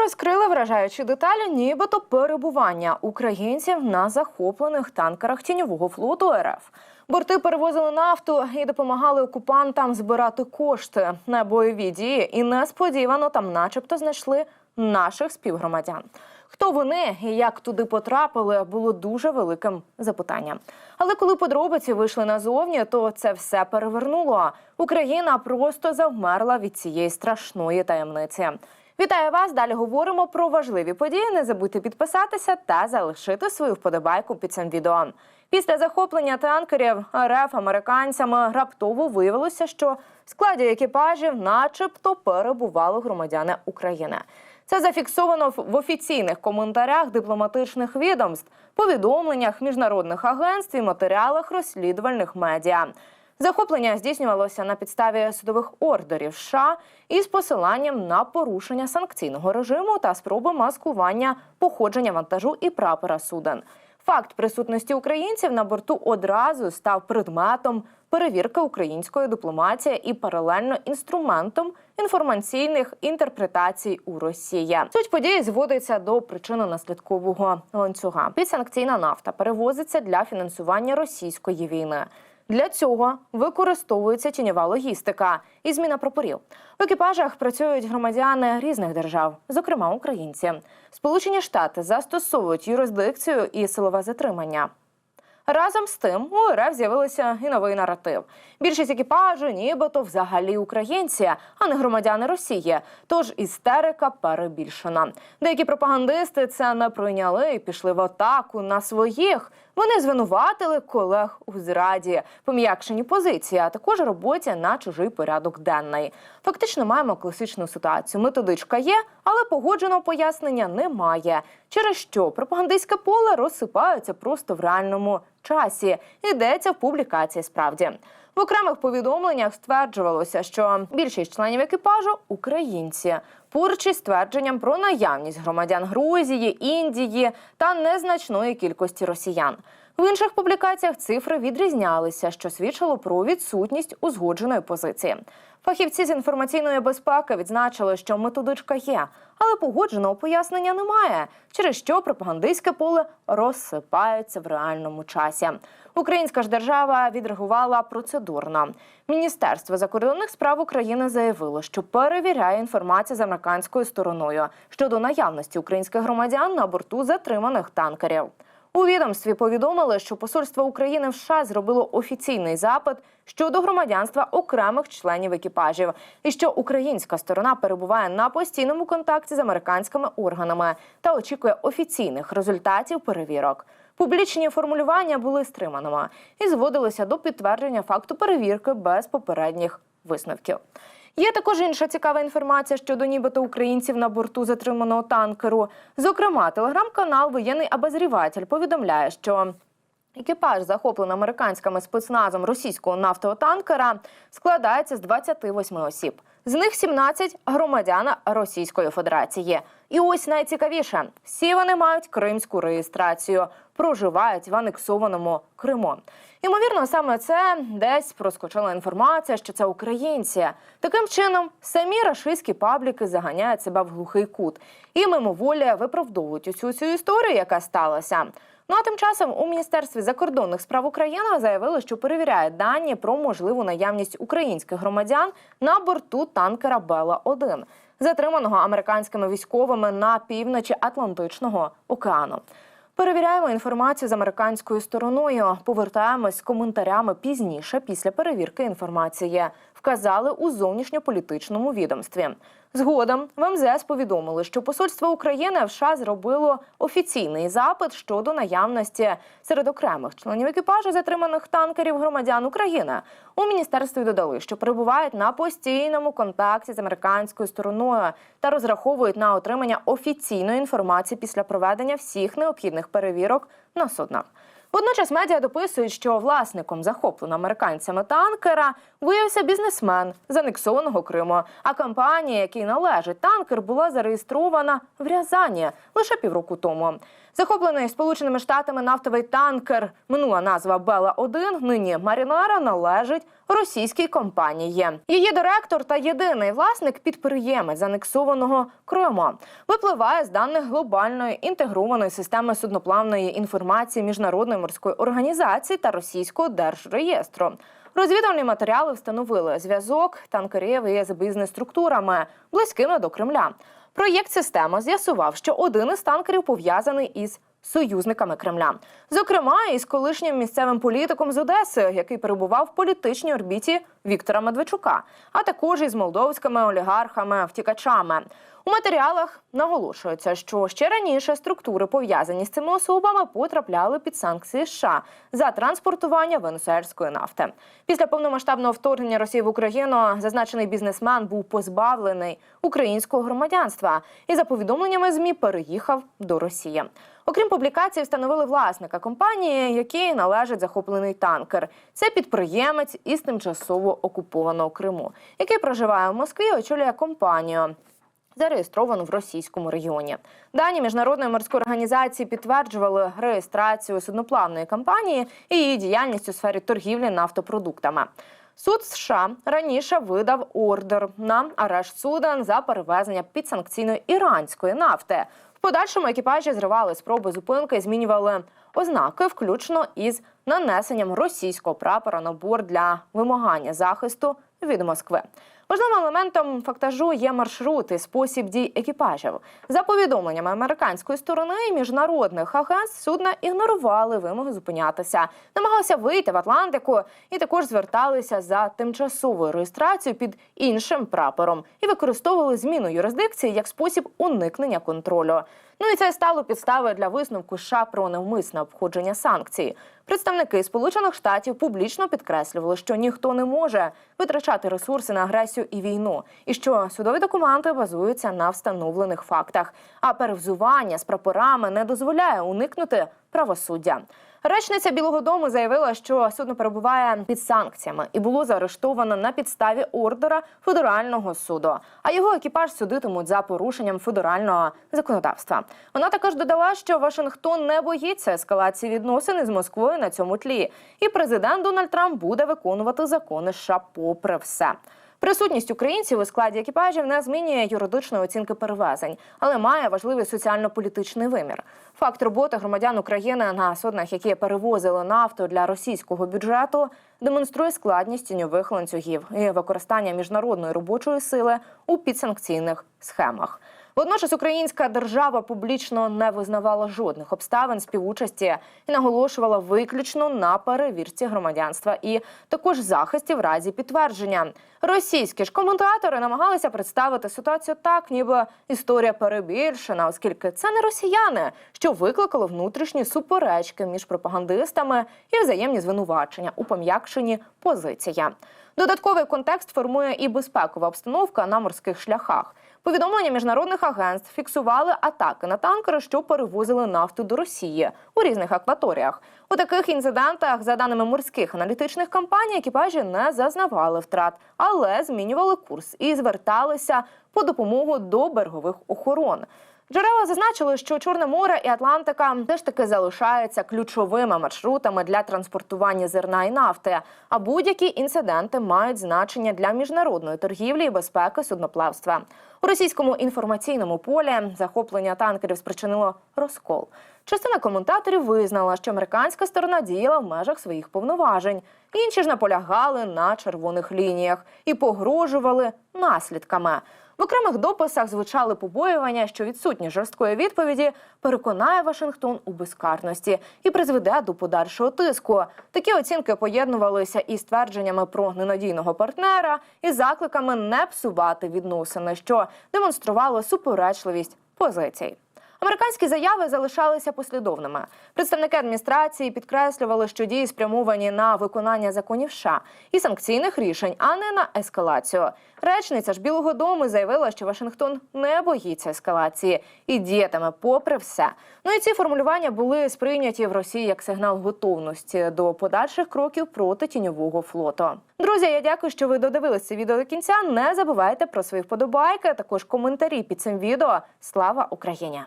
Розкрили вражаючі деталі, нібито перебування українців на захоплених танкерах тіньового флоту РФ. Борти перевозили нафту і допомагали окупантам збирати кошти на бойові дії. І несподівано там, начебто, знайшли наших співгромадян. Хто вони і як туди потрапили, було дуже великим запитанням. Але коли подробиці вийшли назовні, то це все перевернуло. Україна просто завмерла від цієї страшної таємниці. Вітаю вас! Далі говоримо про важливі події. Не забудьте підписатися та залишити свою вподобайку під цим відео. Після захоплення танкерів РФ американцями раптово виявилося, що в складі екіпажів, начебто, перебували громадяни України. Це зафіксовано в офіційних коментарях дипломатичних відомств, повідомленнях міжнародних агентств і матеріалах розслідувальних медіа. Захоплення здійснювалося на підставі судових ордерів США із посиланням на порушення санкційного режиму та спроби маскування походження вантажу і прапора суден. Факт присутності українців на борту одразу став предметом перевірки української дипломатії і паралельно інструментом інформаційних інтерпретацій у Росії. Суть події зводиться до причинно-наслідкового ланцюга. Підсанкційна нафта перевозиться для фінансування російської війни. Для цього використовується тіньова логістика і зміна прапорів. В екіпажах працюють громадяни різних держав, зокрема українці. Сполучені Штати застосовують юрисдикцію і силове затримання. Разом з тим у РФ з'явився і новий наратив. Більшість екіпажу, нібито взагалі українці, а не громадяни Росії. Тож істерика перебільшена. Деякі пропагандисти це не прийняли і пішли в атаку на своїх. Вони звинуватили колег у зраді, пом'якшені позиції, а також роботі на чужий порядок денний. Фактично маємо класичну ситуацію. Методичка є, але погодженого пояснення немає. Через що пропагандистське поле розсипається просто в реальному часі. Йдеться в публікації справді. В окремих повідомленнях стверджувалося, що більшість членів екіпажу українці. Пурчі ствердженням про наявність громадян Грузії, Індії та незначної кількості росіян. В інших публікаціях цифри відрізнялися, що свідчило про відсутність узгодженої позиції. Фахівці з інформаційної безпеки відзначили, що методичка є, але погодженого пояснення немає, через що пропагандистське поле розсипається в реальному часі. Українська ж держава відреагувала процедурно. Міністерство закордонних справ України заявило, що перевіряє інформацію з американською стороною щодо наявності українських громадян на борту затриманих танкерів. У відомстві повідомили, що посольство України в США зробило офіційний запит щодо громадянства окремих членів екіпажів, і що українська сторона перебуває на постійному контакті з американськими органами та очікує офіційних результатів перевірок. Публічні формулювання були стриманими і зводилися до підтвердження факту перевірки без попередніх висновків. Є також інша цікава інформація щодо нібито українців на борту затриманого танкеру. Зокрема, телеграм-канал Воєнний обозріватель повідомляє, що екіпаж, захоплений американськими спецназом російського нафтового танкера, складається з 28 осіб. З них 17 – громадяни Російської Федерації. І ось найцікавіше: всі вони мають кримську реєстрацію, проживають в анексованому Криму. Ймовірно, саме це десь проскочила інформація, що це українці. Таким чином, самі рашистські пабліки заганяють себе в глухий кут і мимоволі виправдовують усю цю історію, яка сталася. Ну а тим часом у міністерстві закордонних справ України заявили, що перевіряє дані про можливу наявність українських громадян на борту танкера Бела 1 затриманого американськими військовими на півночі Атлантичного океану. Перевіряємо інформацію з американською стороною. Повертаємось коментарями пізніше після перевірки інформації. Вказали у зовнішньополітичному відомстві. Згодом в МЗС повідомили, що посольство України в США зробило офіційний запит щодо наявності серед окремих членів екіпажу затриманих танкерів громадян України. У міністерстві додали, що перебувають на постійному контакті з американською стороною та розраховують на отримання офіційної інформації після проведення всіх необхідних перевірок на суднах. Водночас медіа дописують, що власником захопленого американцями танкера виявився бізнесмен з анексованого Криму. А компанія, якій належить танкер, була зареєстрована в Рязані лише півроку тому. Захоплений Сполученими Штатами нафтовий танкер, минула назва Бела 1 нині Марінара належить російській компанії. Її директор та єдиний власник підприємець анексованого Криму. Випливає з даних глобальної інтегрованої системи судноплавної інформації міжнародної морської організації та російського держреєстру. Розвідувальні матеріали встановили зв'язок танкерів із бізнес-структурами, близькими до Кремля. Проєкт система з'ясував, що один із танкерів пов'язаний із союзниками Кремля, зокрема із колишнім місцевим політиком з Одеси, який перебував в політичній орбіті Віктора Медведчука, а також із молдовськими олігархами, втікачами. У матеріалах наголошується, що ще раніше структури, пов'язані з цими особами, потрапляли під санкції США за транспортування венесуельської нафти. Після повномасштабного вторгнення Росії в Україну зазначений бізнесмен був позбавлений українського громадянства і за повідомленнями змі переїхав до Росії. Окрім публікацій, встановили власника компанії, якій належить захоплений танкер. Це підприємець із тимчасово окупованого Криму, який проживає в Москві, очолює компанію. Зареєстровано в російському регіоні. Дані міжнародної морської організації підтверджували реєстрацію судноплавної компанії і її діяльність у сфері торгівлі нафтопродуктами. Суд США раніше видав ордер на арешт суден за перевезення підсанкційної іранської нафти. В подальшому екіпажі зривали спроби зупинки, і змінювали ознаки, включно із нанесенням російського прапора на борт для вимагання захисту від Москви. Важливим елементом фактажу є маршрут і спосіб дій екіпажів. За повідомленнями американської сторони і міжнародних агентств судна ігнорували вимоги зупинятися, намагалися вийти в Атлантику і також зверталися за тимчасовою реєстрацією під іншим прапором і використовували зміну юрисдикції як спосіб уникнення контролю. Ну і це стало підставою для висновку США про навмисне обходження санкцій. Представники Сполучених Штатів публічно підкреслювали, що ніхто не може витрачати ресурси на агресію і війну, і що судові документи базуються на встановлених фактах. А перевзування з прапорами не дозволяє уникнути правосуддя. Речниця Білого Дому заявила, що судно перебуває під санкціями і було заарештовано на підставі ордера федерального суду. А його екіпаж судитимуть за порушенням федерального законодавства. Вона також додала, що Вашингтон не боїться ескалації відносин із Москвою на цьому тлі, і президент Дональд Трамп буде виконувати закони США попри все. Присутність українців у складі екіпажів не змінює юридичної оцінки перевезень, але має важливий соціально-політичний вимір. Факт роботи громадян України на суднах, які перевозили нафту для російського бюджету, демонструє складність тіньових ланцюгів і використання міжнародної робочої сили у підсанкційних схемах. Водночас українська держава публічно не визнавала жодних обставин співучасті і наголошувала виключно на перевірці громадянства і також захисті в разі підтвердження. Російські ж коментатори намагалися представити ситуацію так, ніби історія перебільшена, оскільки це не росіяни, що викликало внутрішні суперечки між пропагандистами і взаємні звинувачення у пом'якшенні позиція. Додатковий контекст формує і безпекова обстановка на морських шляхах. Повідомлення міжнародних агентств фіксували атаки на танкери, що перевозили нафту до Росії у різних акваторіях. У таких інцидентах, за даними морських аналітичних компаній, екіпажі не зазнавали втрат, але змінювали курс і зверталися по допомогу до берегових охорон. Джерела зазначили, що Чорне море і Атлантика теж таки залишаються ключовими маршрутами для транспортування зерна і нафти. А будь-які інциденти мають значення для міжнародної торгівлі і безпеки судноплавства. У російському інформаційному полі захоплення танкерів спричинило розкол. Частина коментаторів визнала, що американська сторона діяла в межах своїх повноважень. Інші ж наполягали на червоних лініях і погрожували наслідками. В окремих дописах звучали побоювання, що відсутність жорсткої відповіді переконає Вашингтон у безкарності і призведе до подальшого тиску. Такі оцінки поєднувалися із твердженнями про ненадійного партнера і закликами не псувати відносини, що демонструвало суперечливість позицій. Американські заяви залишалися послідовними. Представники адміністрації підкреслювали, що дії спрямовані на виконання законів США і санкційних рішень, а не на ескалацію. Речниця ж Білого Дому заявила, що Вашингтон не боїться ескалації і діятиме попри все. Ну і ці формулювання були сприйняті в Росії як сигнал готовності до подальших кроків проти тіньового флоту. Друзі, я дякую, що ви додивилися це відео до кінця. Не забувайте про свої вподобайки, також коментарі під цим відео. Слава Україні!